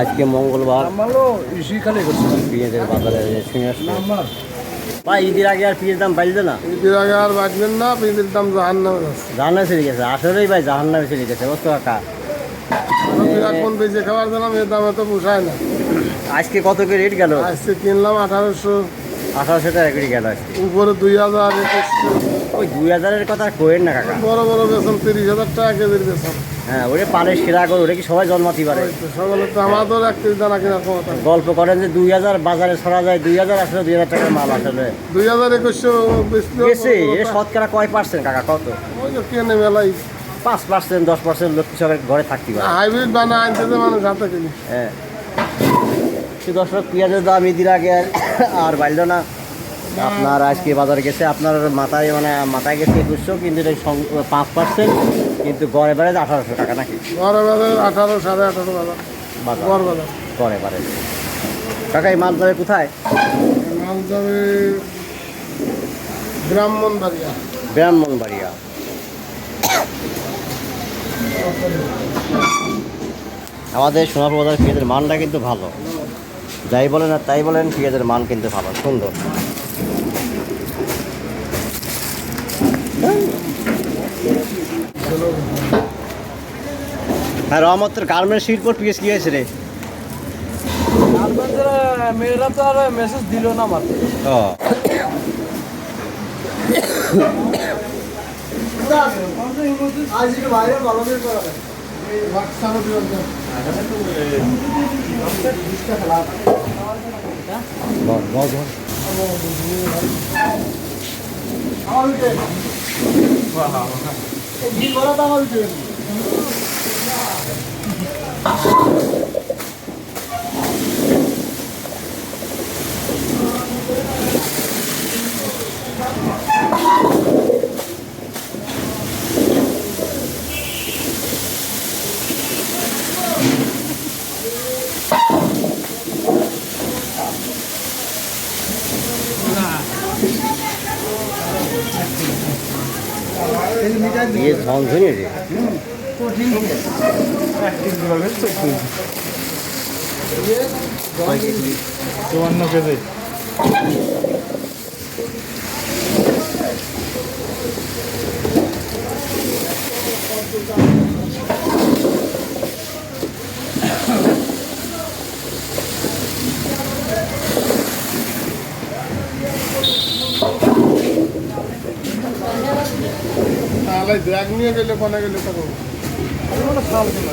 আজকে মঙ্গলবার। পেঁয়াজের বাজারে শুনে ভাই ঈদের আগে আর পেঁয়াজের দাম বাড়বে না? ঈদের আগে আর বাঁচবেন না পেঁয়াজের দাম জাহান নামে জাহান্নামে চলে গেছে। আসলেই ভাই জাহান্নামে চলে গেছে। বুঝতো কাকা এখন বেঁচে খাবার দিলাম এর দামে তো পোষায় না। আজকে কত করে রেট গেল? আজকে কিনলাম আঠারোশো। আঠারোশো টাকা করে গেল আজকে। উপরে দুই হাজার ওই দুই হাজারের কথা কোয়েন না কাকা। বড় বড় তিরিশ হাজার টাকা কেজির হ্যাঁ ওরে সেরা করে কি সবাই জন্মাতে পারে? তো সকালে তো আমাদের এক কেজি দানা কেনার ক্ষমতা গল্প করেন যে দুই হাজার বাজারে ছড়া যায় দুই হাজার আসলে দুই হাজার টাকার মাল আসলে। দুই হাজার একুশশো শতকরা কয় পার্সেন্ট কাকা কত? ওই যে কেনে মেলাই। পাঁচ পার্সেন্ট দশ পার্সেন্ট লোক কৃষকের ঘরে থাকতে পারে? হাইব্রিড বানা আনতে মানুষ হাতে কিনি। হ্যাঁ। দর্শক পেঁয়াজের দাম ঈদের আগে আর- বাড়ল না। আপনার আজকে বাজারে গেছে আপনার মাথায় মানে মাথায় গেছে একুশশো কিন্তু এটা পাঁচ পার্সেন্ট কিন্তু গড়ে বেড়ে আঠারোশো টাকা নাকি? আঠারো সাড়ে আঠারো বাজার। বাজার। বাজার। গড়ে বেড়ে কাকা এই মাল যাবে কোথায়? মাল যাবে ব্রাহ্মণ বাড়িয়া ব্রাহ্মণবাড়িয়া। আমাদের সোনাপুর বাজার পেঁয়াজের মানটা কিন্তু ভালো। যাই বলেন আর তাই বলেন পেঁয়াজের মান কিন্তু ভালো সুন্দর। হ্যাঁ রহমতের গার্মেন্টস শিল্প পিএস কি হয়েছে রে? মেয়েরা তো আর মেসেজ দিল না মাত্র ও। বল, বল, বল। ইয়ে ঝনঝনি রে চুয়ান্ন কেজি তাহলে ব্যাগ নিয়ে গেলে কোনে গেলে তো শাল কিনা